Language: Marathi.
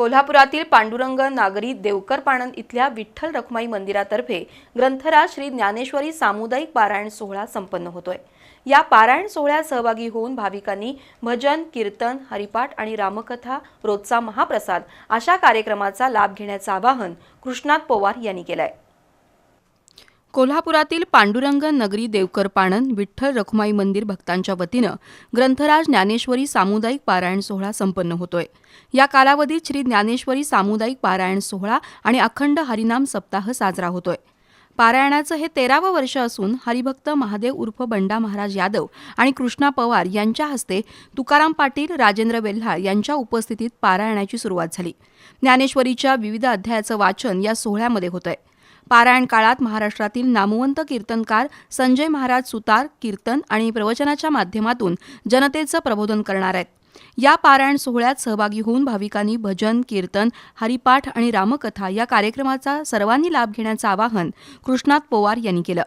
कोल्हापुरातील पांडुरंग नागरी देवकर पाणंद इथल्या विठ्ठल रखुमाई मंदिरातर्फे ग्रंथराज श्री ज्ञानेश्वरी सामुदायिक पारायण सोहळा संपन्न होतोय. या पारायण सोहळ्यात सहभागी होऊन भाविकांनी भजन कीर्तन हरिपाठ आणि रामकथा रोजचा महाप्रसाद अशा कार्यक्रमाचा लाभ घेण्याचं आवाहन कृष्णात पवार यांनी केलंय. कोल्हापुरातील पांडुरंग नगरी देवकर पाणन विठ्ठल रखुमाई मंदिर भक्तांच्या वतीनं ग्रंथराज ज्ञानेश्वरी सामुदायिक पारायण सोहळा संपन्न होतोय. या कालावधीत श्री ज्ञानेश्वरी सामुदायिक पारायण सोहळा आणि अखंड हरिनाम सप्ताह साजरा होतोय. पारायणाचं हे तेरावं वर्ष असून हरिभक्त महादेव उर्फ बंडा महाराज यादव आणि कृष्णा पवार यांच्या हस्ते तुकाराम पाटील राजेंद्र वेल्हा यांच्या उपस्थितीत पारायणाची सुरुवात झाली. ज्ञानेश्वरीच्या विविध अध्यायाचं वाचन या सोहळ्यामध्ये होतंय. पारायण काळात महाराष्ट्रातील नामवंत कीर्तनकार संजय महाराज सुतार कीर्तन आणि प्रवचनाच्या माध्यमातून जनतेचं प्रबोधन करणार आहेत. या पारायण सोहळ्यात सहभागी होऊन भाविकांनी भजन कीर्तन हरिपाठ आणि रामकथा या कार्यक्रमाचा सर्वांनी लाभ घेण्याचं आवाहन कृष्णात पोवार यांनी केलं.